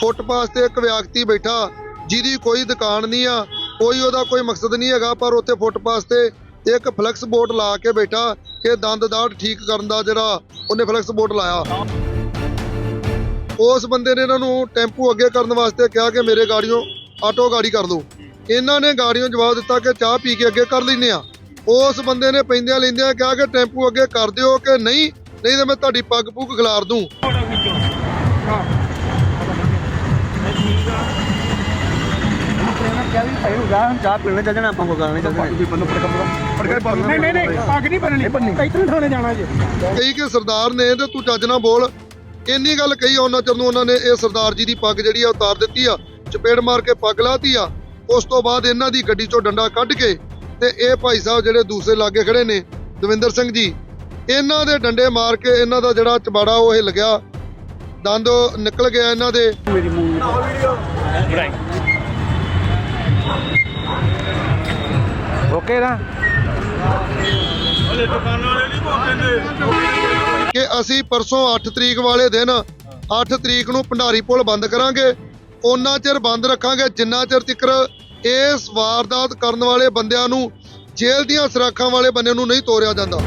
Footpath ਤੇ ਇੱਕ ਵਿਅਕਤੀ ਬੈਠਾ, ਜਿਹਦੀ ਕੋਈ ਦੁਕਾਨ ਨਹੀਂ ਆ, ਕੋਈ ਉਹਦਾ ਕੋਈ ਮਕਸਦ ਨਹੀਂ ਹੈਗਾ, ਪਰ ਉੱਥੇ ਫੁੱਟਪਾਥ ਤੇ ਇੱਕ ਫਲੈਕਸ ਬੋਰਡ ਲਾ ਕੇ ਬੈਠਾ ਕਿ ਦੰਦ ਦਾੜ ਠੀਕ ਕਰਨ ਦਾ ਜਿਹੜਾ ਉਹਨੇ ਫਲੈਕਸ ਬੋਰਡ ਲਾਇਆ। ਉਸ ਬੰਦੇ ਨੇ ਇਹਨਾਂ ਨੂੰ ਟੈਂਪੂ ਅੱਗੇ ਕਰਨ ਵਾਸਤੇ ਕਿਹਾ ਕਿ ਮੇਰੇ ਗਾੜੀਆਂ ਆਟੋ ਗਾੜੀ ਕਰ ਦਿਓ ਇਹਨਾਂ ਨੇ ਗਾੜੀਆਂ ਜਵਾਬ ਦਿੱਤਾ ਕਿ ਚਾਹ ਪੀ ਕੇ ਅੱਗੇ ਕਰ ਲੈਨੇ ਆ। ਉਸ ਬੰਦੇ ਨੇ ਪੈਂਦਿਆਂ ਲੈਂਦਿਆਂ ਕਿਹਾ ਕਿ ਟੈਂਪੂ ਅੱਗੇ ਕਰ ਦਿਓ ਕਿ ਨਹੀਂ ਨਹੀਂ ਤਾਂ ਮੈਂ ਤੁਹਾਡੀ ਪੱਗ ਪੂਗ ਖਿਲਾਰ ਦੂੰ। ਚਾਹ ਪੀਣੇ ਚੱਲ ਜਾਣਾ ਆਪਾਂ ਕੋ ਗੱਲ ਨਹੀਂ ਚੱਲ ਜਾਣਾ। ਨਹੀਂ ਨਹੀਂ ਨਹੀਂ ਪੱਗ ਨਹੀਂ ਬੰਨਣੀ। ਕੈਤਨ ਥਾਣੇ ਜਾਣਾ ਜੀ। ਕਹੀ ਕਿ ਸਰਦਾਰ ਨੇ ਤੇ ਤੂੰ ਚੱਜ ਨਾ ਬੋਲ। ਇੰਨੀ ਗੱਲ ਕਹੀ ਉਹਨਾਂ ਚਿਰ ਨੂੰ ਉਹਨਾਂ ਨੇ ਇਹ ਸਰਦਾਰ ਜੀ ਦੀ ਪੱਗ ਜਿਹੜੀ ਆ ਉਤਾਰ ਦਿੱਤੀ ਆ ਚਪੇੜ ਮਾਰ ਕੇ ਪੱਗ ਲਾਤੀ ਆ। ਉਸ ਤੋਂ ਬਾਅਦ ਇਹਨਾਂ ਦੀ ਗੱਡੀ ਚੋਂ ਡੰਡਾ ਕੱਢ ਕੇ ਤੇ ਇਹ ਭਾਈ ਸਾਹਿਬ ਜਿਹੜੇ ਦੂਸਰੇ ਲਾਗੇ ਖੜੇ ਨੇ ਦਵਿੰਦਰ ਸਿੰਘ ਜੀ ਇਹਨਾਂ ਦੇ ਡੰਡੇ ਮਾਰ ਕੇ ਇਹਨਾਂ ਦਾ ਜਿਹੜਾ ਚਬਾੜਾ ਉਹ ਹਿੱਲ ਗਿਆ ਦੰਦ ਨਿਕਲ ਗਿਆ ਇਹਨਾਂ ਦੇ। ਓਕੇ ਨਾ ਕਿ ਅਸੀਂ ਪਰਸੋਂ 8 ਤਰੀਕ ਵਾਲੇ ਦਿਨ 8 ਤਰੀਕ ਨੂੰ ਭੰਡਾਰੀ ਪੁਲ ਬੰਦ ਕਰਾਂਗੇ। ਉਹਨਾਂ ਚਿਰ ਬੰਦ ਰੱਖਾਂਗੇ, ਜਿੰਨਾ ਚਿਰ ਤੱਕ ਇਸ ਵਾਰਦਾਤ ਕਰਨ ਵਾਲੇ ਬੰਦਿਆਂ ਨੂੰ ਜੇਲ੍ਹ ਦੀਆਂ ਸਰਾਖਾਂ ਵਾਲੇ ਬੰਦੇ ਨੂੰ ਨਹੀਂ ਤੋਰਿਆ ਜਾਂਦਾ।